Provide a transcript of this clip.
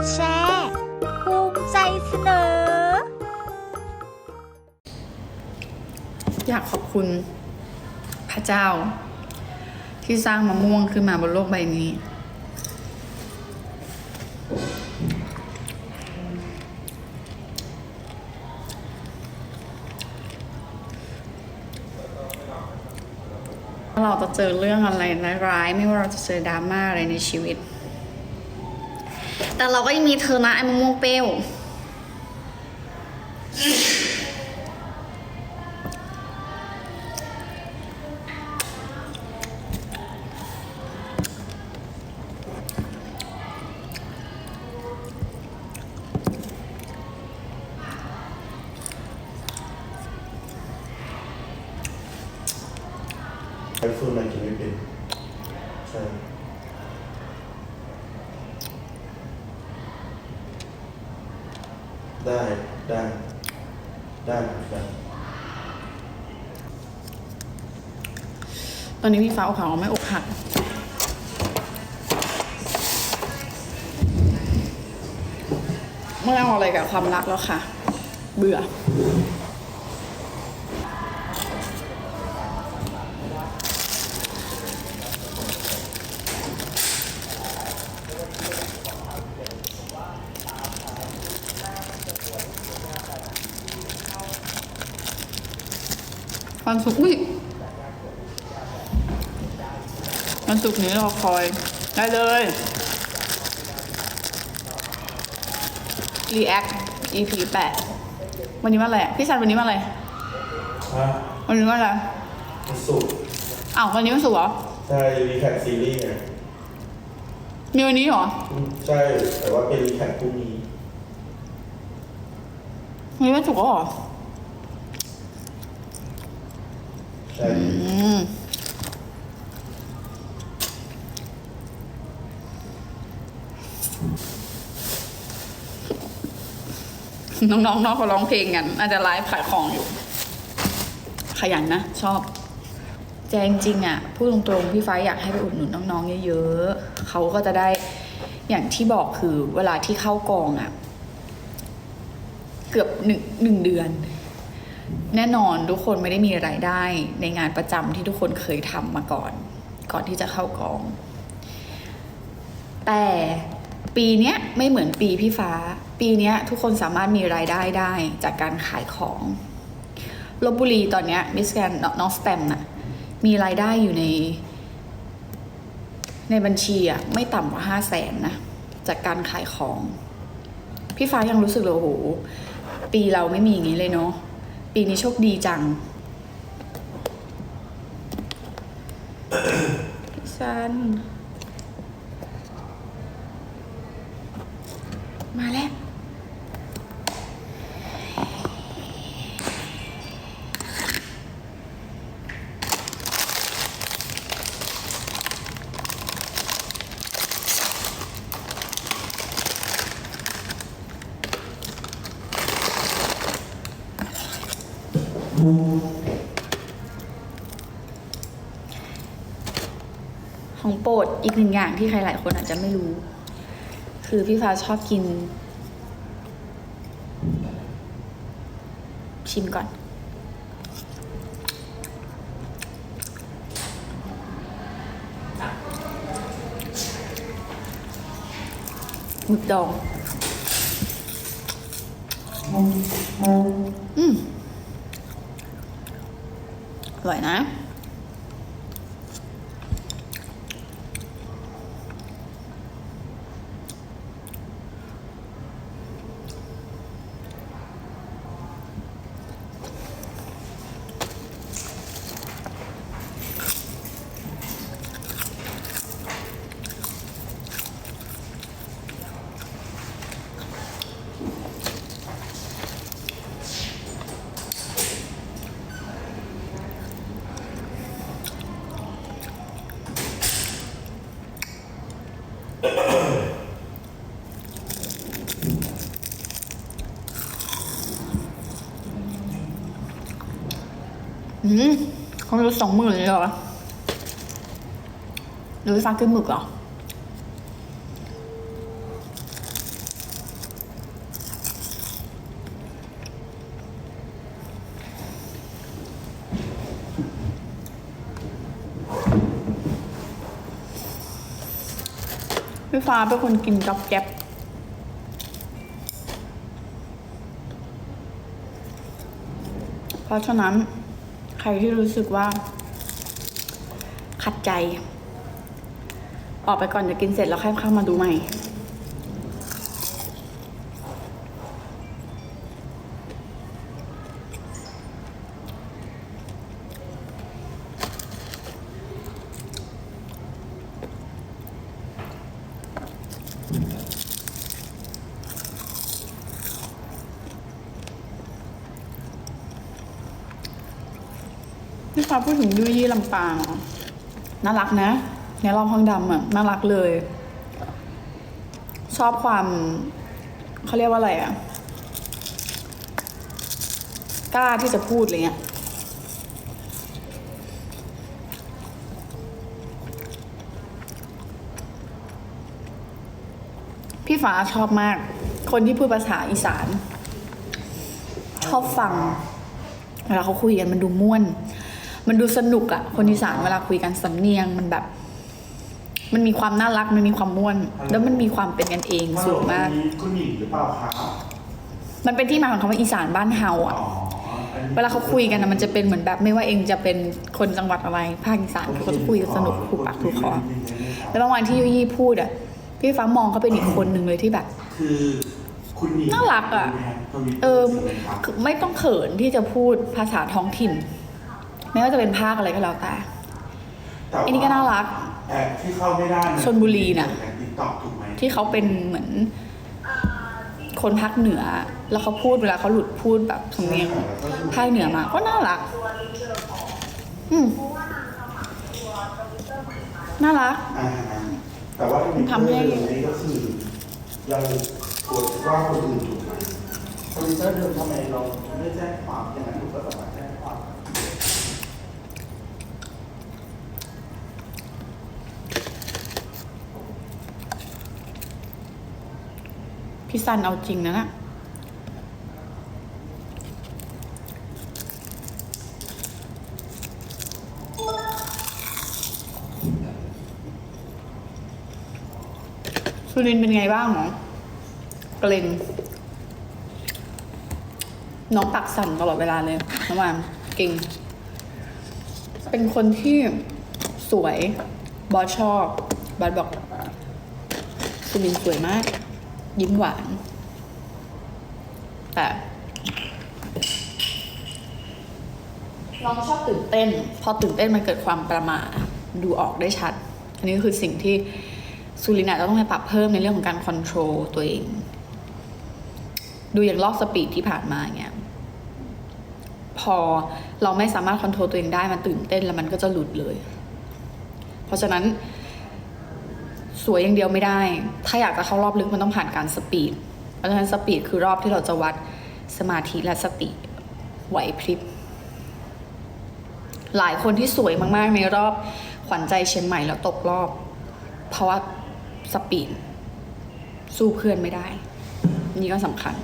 ดแชร์ภูมิใจเสนอ อยากขอบคุณพระเจ้า ที่สร้างมะม่วงขึ้นมาบนโลกใบนี้ เราจะเจอเรื่องอะไรร้ายๆไม่ว่าเราจะเจอดราม่าอะไรในชีวิต แต่เราก็ยังมีเธอนะไอ้มะม่วงเปรี้ยว ได้ได้ได้ได้ตอนนี้พี่ฟ้าอกหักไม่อกหักไม่เอาอะไรกับความรักแล้วค่ะ เบื่อ วันศุกร์อุ้ยวันศุกร์นี้รอคอย ได้เลย React EP 8วันนี้วันอะไรอะพี่ชันวันนี้วันอะไรฮะวันนี้วันอะไรมันสุกร์อ้าววันนี้วันศุกร์เหรอ ใช่รีแคปซีรีส์ไงมีวันนี้เหรออืมใช่ แต่ว่าเป็นรีแคปพรุ่งนี้วันนี้วันศุกร์เหรอ ใช่ อืม น้องๆน้องเขาร้องเพลงกันอาจจะไลฟ์ขายของอยู่ ขยันนะ ชอบแต่จริงๆอะพูดตรงๆ พี่ฟ้าอยากให้ไปอุดหนุนน้องๆเยอะๆเขาก็จะได้อย่างที่บอกคือเวลาที่เข้ากองอะ เกือบหนึ่งหนึ่งเดือน แน่นอนทุกคนไม่ได้มีรายได้ในงานประจำที่ทุกคนเคยทำมาก่อน ก่อนที่จะเข้ากอง แต่ปีเนี้ยไม่เหมือนปีพี่ฟ้า ปีเนี้ยทุกคนสามารถมีรายได้ได้จากการขายของลบบุรีตอนเนี้ยมิสแกนน้องสแตมน่ะมีรายได้อยู่ใน ในบัญชีอะไม่ต่ำกว่าห้าแสนนะ จากการขายของ พี่ฟ้ายังรู้สึกเลยโอ้โหปีเราไม่มีอย่างนี้เลยเนาะ ปีนี้โชคดีจังพี่ซัน มาแล้ว ของโปรดอีกหนึ่งอย่างที่ใครหลายคนอาจจะไม่รู้ คือพี่ฟ้าชอบกิน ชิมก่อนหมึกดองอืมอ ร่อยนะ อืมเขาลดสองหมื่นเลยเหรอหรือฟ้ากินหมึกเหรอพี่ฟ้าเป็นคนกินกับแก๊บเพราะฉะนั้น รที่รู้สึกว่า ขัดใจ ออกไปก่อนจะกินเสร็จแล้วค่อยเข้ามาดูใหม่ ฟ้าพูดถึงยุยยี่ลำปางน่ารักนะในรอบห้องดำอะน่ารักเลย ชอบความเขาเรียกว่าอะไรอะกล้าที่จะพูดอะไรเงี้ยพี่ฟ้าชอบมาก คนที่พูดภาษาอีสาน ชอบฟังเวลาเขาคุยกันมันดูม่วน มันดูสนุกอะคนอีสานเวลาคุยกันสำเนียงมันแบบ มันมีความน่ารักมันมีความม่วน แล้วมันมีความเป็นกันเองสูงมาก คุณหญิงหรือเปล่าครับมันเป็นที่มาของคำว่าอีสานบ้านเฮาอะอ๋ออันนี้เวลาเขาคุยกันนะมันจะเป็นเหมือนแบบไม่ว่าเองจะเป็นคนจังหวัดอะไรภาคอีสานเขาจะคุยกันสนุกถูกปากถูกคอแล้วบางวันที่ยุยี่พูดอะพี่ฟ้ามองเขาเป็นอีกคนหนึ่งเลยที่แบบ คือคุณหญิงน่ารักอะเออคือไม่ต้องเขินที่จะพูดภาษาท้องถิ่น ไม่ว่าจะเป็นภาคอะไรก็แล้วแต่แต่ว่าอันนี้ก็น่ารัก แต่ที่เข้าไม่ได้ชลบุรีน่ะ ติ๊กต็อกถูกไหมที่เขาเป็นเหมือนคนภาคเหนือ แล้วเขาพูดเวลาเขาหลุดพูดแบบสำเนียงภาคเหนือมา ก็น่ารัก อืมน่ารัก อ่าแต่ว่าทำให้ เรื่องนี้ก็คือยังกดว่าคนอื่นถูกไหมคอมพิวเตอร์เดิมทำไมเราไม่แจ้งความอย่างนั้นถูกก็สามารถแจ้งความ พี่ซันเอาจริงนะน่ะสุรินเป็นไงบ้างหมอเกรงน้องปักสั่นตลอดเวลาเลยน้องวานเก่ง เป็นคนที่สวย บอสชอบ บอสบอกสุรินสวยมาก ยิ้มหวาน แต่น้องชอบตื่นเต้น พอตื่นเต้นมันเกิดความประมาดูออกได้ชัด อันนี้ก็คือสิ่งที่ซูรินาจะต้องไปปรับเพิ่มในเรื่องของการคอนโทรลตัวเอง ดูอย่างลอกสปีดที่ผ่านมาอย่างเงี้ยพอเราไม่สามารถคอนโทรลตัวเองได้มันตื่นเต้นแล้วมันก็จะหลุดเลย เพราะฉะนั้น สวยอย่างเดียวไม่ได้ ถ้าอยากจะเข้ารอบลึกมันต้องผ่านการสปีด เพราะฉะนั้นสปีดคือรอบที่เราจะวัดสมาธิและสติไหวพริบ หลายคนที่สวยมากๆในรอบขวัญใจเชียงใหม่แล้วตกรอบ เพราะว่าสปีดสู้เพื่อนไม่ได้ นี่ก็สำคัญ